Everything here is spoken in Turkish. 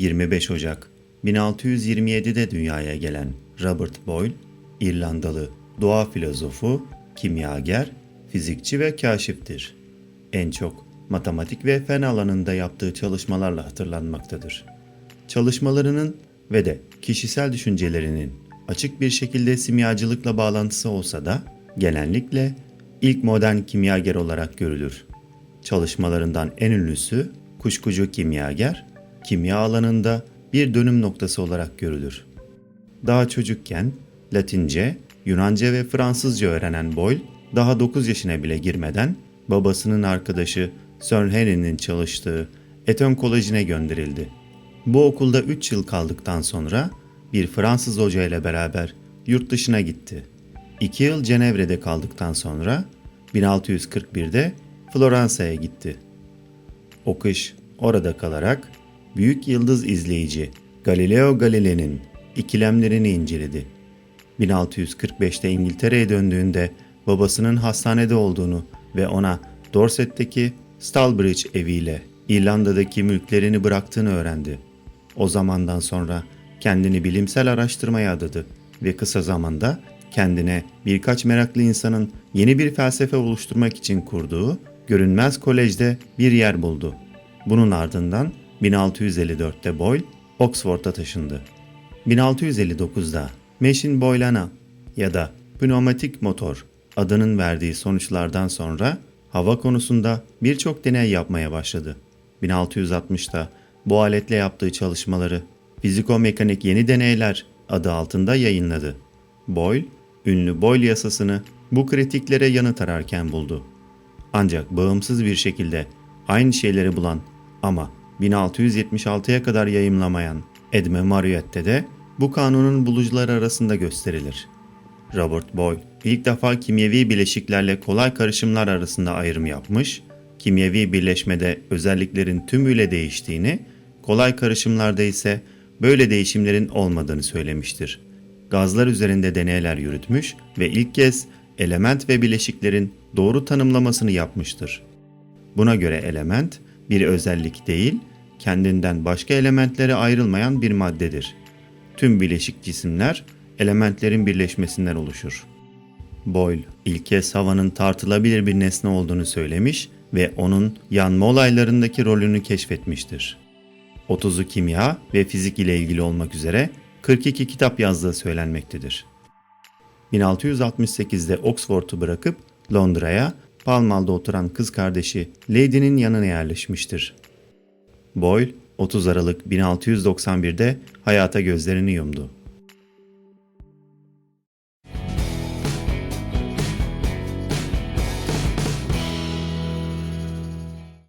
25 Ocak 1627'de dünyaya gelen Robert Boyle, İrlandalı doğa filozofu, kimyager, fizikçi ve kaşiftir. En çok matematik ve fen alanında yaptığı çalışmalarla hatırlanmaktadır. Çalışmalarının ve de kişisel düşüncelerinin açık bir şekilde simyacılıkla bağlantısı olsa da genellikle ilk modern kimyager olarak görülür. Çalışmalarından en ünlüsü kuşkucu kimyager, kimya alanında bir dönüm noktası olarak görülür. Daha çocukken Latince, Yunanca ve Fransızca öğrenen Boyle, daha 9 yaşına bile girmeden babasının arkadaşı Sir Henry'nin çalıştığı Eton Koleji'ne gönderildi. Bu okulda 3 yıl kaldıktan sonra bir Fransız hoca ile beraber yurt dışına gitti. 2 yıl Cenevre'de kaldıktan sonra 1641'de Floransa'ya gitti. O kış orada kalarak büyük yıldız izleyici Galileo Galilei'nin ikilemlerini inceledi. 1645'te İngiltere'ye döndüğünde babasının hastanede olduğunu ve ona Dorset'teki Stalbridge eviyle İrlanda'daki mülklerini bıraktığını öğrendi. O zamandan sonra kendini bilimsel araştırmaya adadı ve kısa zamanda kendine birkaç meraklı insanın yeni bir felsefe oluşturmak için kurduğu görünmez kolejde bir yer buldu. Bunun ardından 1654'te Boyle Oxford'a taşındı. 1659'da Machine Boylana ya da pneumatik motor adının verdiği sonuçlardan sonra hava konusunda birçok deney yapmaya başladı. 1660'da bu aletle yaptığı çalışmaları Fizikomekanik Yeni Deneyler adı altında yayınladı. Boyle, ünlü Boyle yasasını bu kritiklere yanıt ararken buldu. Ancak bağımsız bir şekilde aynı şeyleri bulan ama 1676'ya kadar yayımlamayan Edme Mariette de bu kanunun bulucuları arasında gösterilir. Robert Boyle ilk defa kimyevi bileşiklerle kolay karışımlar arasında ayrım yapmış, kimyevi birleşmede özelliklerin tümüyle değiştiğini, kolay karışımlarda ise böyle değişimlerin olmadığını söylemiştir. Gazlar üzerinde deneyler yürütmüş ve ilk kez element ve bileşiklerin doğru tanımlamasını yapmıştır. Buna göre element bir özellik değil, kendinden başka elementlere ayrılmayan bir maddedir. Tüm bileşik cisimler elementlerin birleşmesinden oluşur. Boyle ilk kez havanın tartılabilir bir nesne olduğunu söylemiş ve onun yanma olaylarındaki rolünü keşfetmiştir. 30'u kimya ve fizik ile ilgili olmak üzere 42 kitap yazdığı söylenmektedir. 1668'de Oxford'u bırakıp Londra'ya Pall Mall'da oturan kız kardeşi Lady'nin yanına yerleşmiştir. Boyle 30 Aralık 1691'de hayata gözlerini yumdu.